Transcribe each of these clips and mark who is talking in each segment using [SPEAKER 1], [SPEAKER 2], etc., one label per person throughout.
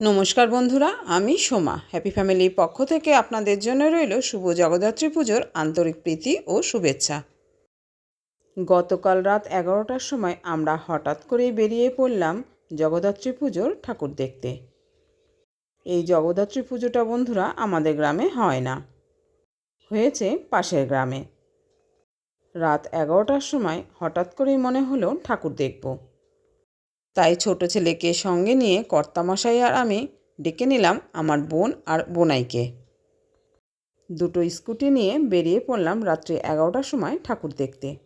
[SPEAKER 1] নমস্কার বন্ধুরা, আমি সোমা। হ্যাপি ফ্যামিলির পক্ষ থেকে আপনাদের জন্য রইল শুভ জগদ্ধাত্রী পুজোর আন্তরিক প্রীতি ও শুভেচ্ছা। গতকাল রাত এগারোটার সময় আমরা হঠাৎ করেই বেরিয়ে পড়লাম জগদ্ধাত্রী পুজোর ঠাকুর দেখতে। এই জগদ্ধাত্রী পুজোটা বন্ধুরা আমাদের গ্রামে হয় না। হয়েছে পাশের গ্রামে। রাত এগারোটার সময় হঠাৎ করেই মনে হলো ঠাকুর দেখব। তাই ছোট ছেলেকে সঙ্গে নিয়ে কর্তামশাই আর আমি ডেকে নিলাম আমার বোন আর বোনাইকে। দুটো স্কুটি নিয়ে বেরিয়ে পড়লাম রাত্রি এগারোটার সময় ঠাকুর দেখতে।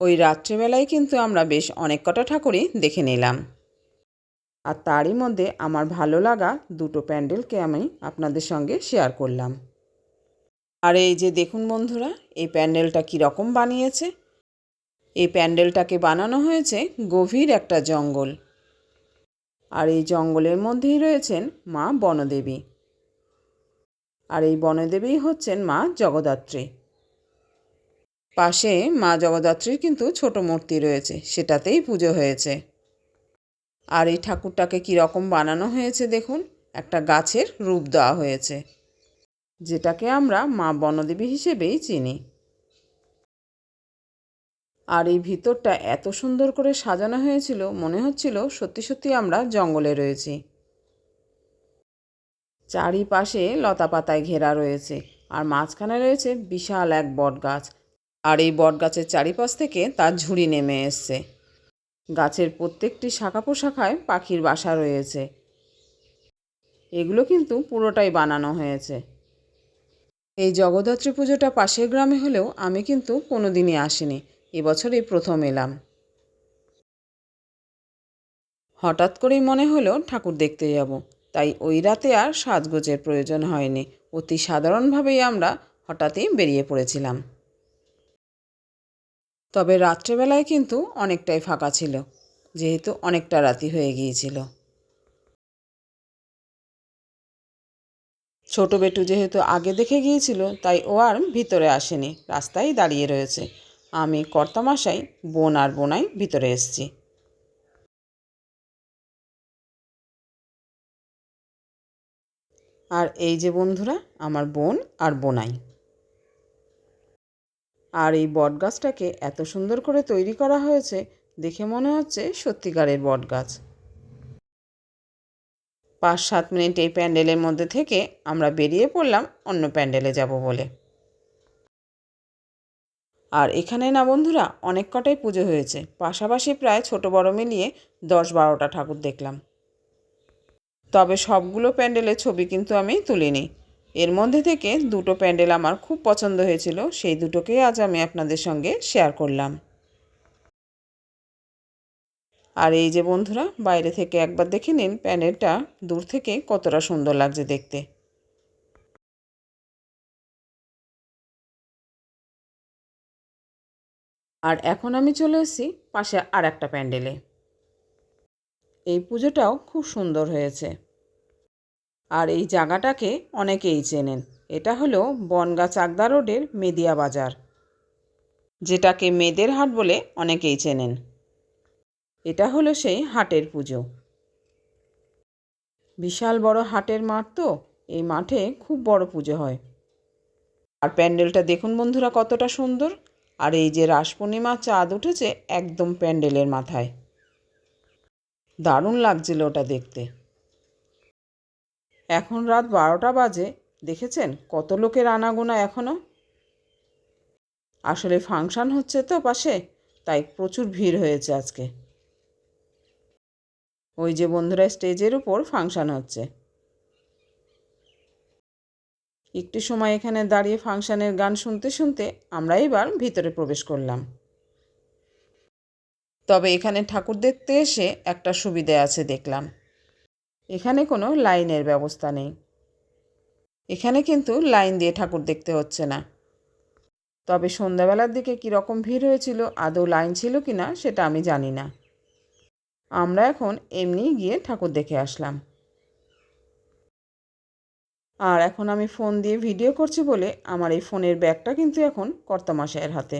[SPEAKER 1] ওই রাত্রিবেলায় কিন্তু আমরা বেশ অনেক কটা ঠাকুরই দেখে নিলাম। আর তারই মধ্যে আমার ভালো লাগা দুটো প্যান্ডেলকে আমি আপনাদের সঙ্গে শেয়ার করলাম। আর এই যে দেখুন বন্ধুরা, এই প্যান্ডেলটা কীরকম বানিয়েছে এই প্যান্ডেলটাকে বানানো হয়েছে গভীর একটা জঙ্গল। আর এই জঙ্গলের মধ্যেই রয়েছেন মা বনদেবী। আর এই বনদেবী হচ্ছেন মা জগদ্ধাত্রী। পাশে মা জগদ্ধাত্রীর কিন্তু ছোট মূর্তি রয়েছে, সেটাতেই পুজো হয়েছে। আর এই ঠাকুরটাকে কীরকম বানানো হয়েছে দেখুন, একটা গাছের রূপ দেওয়া হয়েছে, যেটাকে আমরা মা বনদেবী হিসেবেই চিনি। আর এই ভিতরটা এত সুন্দর করে সাজানো হয়েছিল, মনে হচ্ছিল সত্যি সত্যি আমরা জঙ্গলে রয়েছি। চারিপাশে লতা পাতায় ঘেরা রয়েছে আর মাঝখানে রয়েছে বিশাল এক বট গাছ আর এই বট গাছের চারিপাশ থেকে তার ঝুড়ি নেমে এসছে। গাছের প্রত্যেকটি শাখা পোশাখায় পাখির বাসা রয়েছে। এগুলো কিন্তু পুরোটাই বানানো হয়েছে। এই জগদ্ধাত্রী পুজোটা পাশের গ্রামে হলেও আমি কিন্তু কোনো দিনই আসিনি। এবছরই প্রথম এলাম। হঠাৎ করেই মনে হলো ঠাকুর দেখতে যাব। তাই ওই রাতে আর সাজগোজের প্রয়োজন হয়নি। অতি সাধারণভাবেই আমরা হঠাৎই বেরিয়ে পড়েছিলাম। তবে রাত্রেবেলায় কিন্তু অনেকটাই ফাঁকা ছিল, যেহেতু অনেকটা রাতি হয়ে গিয়েছিল। ছোট বেটু যেহেতু আগে দেখে গিয়েছিল, তাই ও আর ভিতরে আসেনি, রাস্তায় দাঁড়িয়ে রয়েছে। আমি কর্তামশাই, বোন আর বোনাই ভিতরে এসছি। আর এই যে বন্ধুরা, আমার বোন আর বোনাই। আর এই বটগাছটাকে এত সুন্দর করে তৈরি করা হয়েছে, দেখে মনে হচ্ছে সত্যিকারের বটগাছ। পাঁচ সাত মিনিট এই প্যান্ডেলের মধ্যে থেকে আমরা বেরিয়ে পড়লাম অন্য প্যান্ডেলে যাব বলে। আর এখানে না বন্ধুরা, অনেক কটাই পুজো হয়েছে। পাশাপাশি প্রায় ছোট বড় মিলিয়ে দশ বারোটা ঠাকুর দেখলাম। তবে সবগুলো প্যান্ডেলের ছবি কিন্তু আমি তুলিনি। এর মধ্যে থেকে দুটো প্যান্ডেল আমার খুব পছন্দ হয়েছিল, সেই দুটোকেই আজ আমি আপনাদের সঙ্গে শেয়ার করলাম। আর এই যে বন্ধুরা, বাইরে থেকে একবার দেখে নিন প্যান্ডেলটা, দূর থেকে কতটা সুন্দর লাগছে দেখতে। আর এখন আমি চলে এসেছি পাশে আর একটা প্যান্ডেলে। এই পুজোটাও খুব সুন্দর হয়েছে। আর এই জায়গাটাকে অনেকেই চেনেন। এটা হলো বনগা চাকদা রোডের মেদিয়া বাজার, যেটাকে মেদের হাট বলে অনেকেই চেনেন। এটা হলো সেই হাটের পুজো। বিশাল বড় হাটের মাঠ তো, এই মাঠে খুব বড় পুজো হয়। আর প্যান্ডেলটা দেখুন বন্ধুরা কতটা সুন্দর। আর এই যে রাস পূর্ণিমার চাঁদ উঠেছে একদম প্যান্ডেলের মাথায়। দারুণ লাগছিল ওটা দেখতে। এখন রাত বারোটা বাজে, দেখেছেন? কত লোকের আনাগোনা এখনও আসলে ফাংশান হচ্ছে তো পাশে, তাই প্রচুর ভিড় হয়েছে আজকে। ওই যে বন্ধুরা স্টেজের উপর ফাংশান হচ্ছে। একটু সময় এখানে দাঁড়িয়ে ফাংশানের গান শুনতে শুনতে আমরা এবার ভিতরে প্রবেশ করলাম। তবে এখানে ঠাকুর দেখতে এসে একটা সুবিধে আছে দেখলাম। এখানে কোনো লাইনের ব্যবস্থা নেই। এখানে কিন্তু লাইন দিয়ে ঠাকুর দেখতে হচ্ছে না। তবে সন্ধ্যাবেলার দিকে কীরকম ভিড় হয়েছিল, আদৌ লাইন ছিল কি না সেটা আমি জানি না। আমরা এখন এমনি গিয়ে ঠাকুর দেখে আসলাম। আর এখন আমি ফোন দিয়ে ভিডিও করছি বলে আমার এই ফোনের ব্যাগটা কিন্তু এখন কর্তামশাইয়ের হাতে।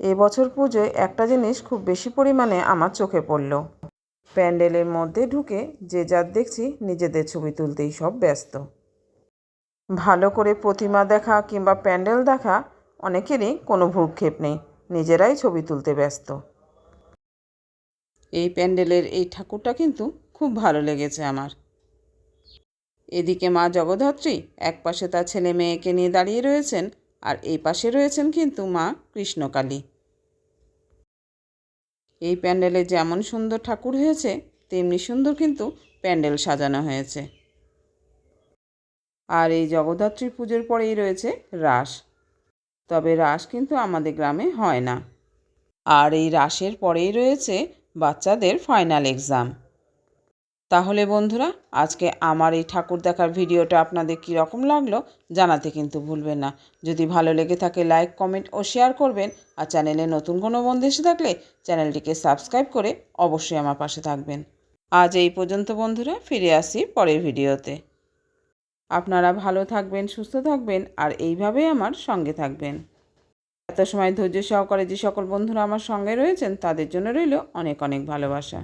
[SPEAKER 1] এবছর পুজোয় একটা জিনিস খুব বেশি পরিমাণে আমার চোখে পড়ল। প্যান্ডেলের মধ্যে ঢুকে যে যার দেখছি নিজেদের ছবি তুলতেই সব ব্যস্ত। ভালো করে প্রতিমা দেখা কিংবা প্যান্ডেল দেখা অনেকেরই কোনো ভ্রুক্ষেপ নেই, নিজেরাই ছবি তুলতে ব্যস্ত। এই প্যান্ডেলের এই ঠাকুরটা কিন্তু খুব ভালো লেগেছে আমার। এদিকে মা জগদ্ধাত্রী এক পাশে তার ছেলে মেয়েকে নিয়ে দাঁড়িয়ে রয়েছেন আর এই পাশে রয়েছেন কিন্তু মা কৃষ্ণকালী। এই প্যান্ডেলে যেমন সুন্দর ঠাকুর হয়েছে, তেমনি সুন্দর কিন্তু প্যান্ডেল সাজানো হয়েছে। আর এই জগদ্ধাত্রী পুজোর পরেই রয়েছে রাস। তবে রাস কিন্তু আমাদের গ্রামে হয় না। আর এই রাসের পরেই রয়েছে বাচ্চাদের ফাইনাল এক্সাম। তাহলে বন্ধুরা, আজকে আমার এই ঠাকুর দেখার ভিডিওটা আপনাদের কী রকম লাগল জানাতে কিন্তু ভুলবেন না। যদি ভালো লেগে থাকে, লাইক, কমেন্ট ও শেয়ার করবেন। আর চ্যানেলে নতুন কোনো বন্ধু এসে থাকলে চ্যানেলটিকে সাবস্ক্রাইব করে অবশ্যই আমার পাশে থাকবেন। আজ এই পর্যন্ত বন্ধুরা, ফিরে আসি পরের ভিডিওতে। আপনারা ভালো থাকবেন, সুস্থ থাকবেন আর এইভাবেই আমার সঙ্গে থাকবেন। এত সময় ধৈর্য সহকারে যে সকল বন্ধুরা আমার সঙ্গে রয়েছেন, তাদের জন্য রইল অনেক অনেক ভালোবাসা।